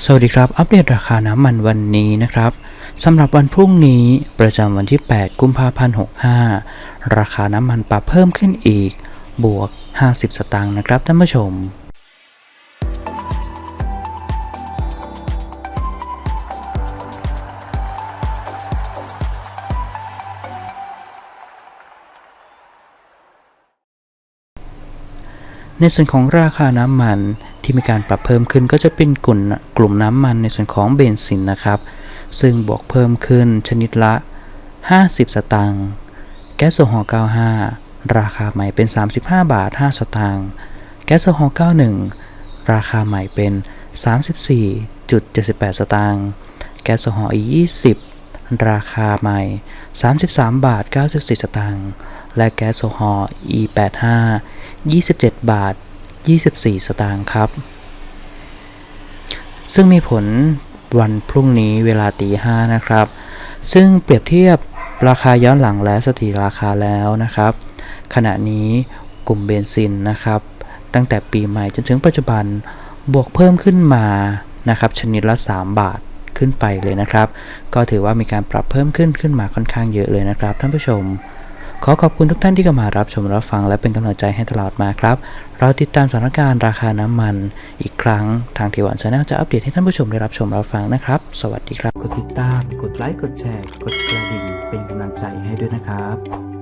สวัสดีครับ อัปเดตราคาน้ำมันวันนี้นะครับสำหรับวันพรุ่งนี้ประจำวันที่ 8 กุมภาพันธ์ 65 ราคาน้ำมันปรับเพิ่มขึ้นอีก บวก 50 สตางค์นะครับท่านผู้ชมในส่วนของราคาน้ำมัน ที่มีการปรับเพิ่มขึ้นก็จะเป็นกลุ่มกลุ่มน้ำมันในส่วนของเบนซินนะครับ ซึ่งบวกเพิ่มขึ้นชนิดละ 50 สตางค์แก๊สโซฮอล์95 ราคาใหม่เป็น 35 บาท 5 สตางค์แก๊สโซฮอล์91 ราคาใหม่เป็น 34.78 สตางค์แก๊สโซฮอล์ E20 ราคาใหม่ 33 บาท 94 สตางค์และแก๊สโซฮอล์ E85 27 บาท 24 สตางค์ครับ ซึ่งมีผลวันพรุ่งนี้เวลาตีห้านะครับ ซึ่งเปรียบเทียบราคาย้อนหลังและสถิติราคาแล้วนะครับ ขณะนี้กลุ่มเบนซินนะครับ ตั้งแต่ปีใหม่จนถึงปัจจุบันบวกเพิ่มขึ้นมานะครับ ชนิดละ 3 บาทขึ้นไปเลยนะครับ ก็ถือว่ามีการปรับเพิ่มขึ้นขึ้นมาค่อนข้างเยอะเลยนะครับท่านผู้ชม ขอขอบคุณทุกท่านที่เข้ามารับชมรับฟังและเป็นกำลังใจให้ตลอดมาครับ เราติดตามสถานการณ์ราคาน้ำมัน อีกครั้งทางทีวันชาแนลจะอัปเดตให้ท่านผู้ชมได้รับชมรับฟังนะครับ สวัสดีครับ กดติดตาม กดไลค์ กดแชร์ กดกระดิ่งเป็นกำลังใจให้ด้วยนะครับ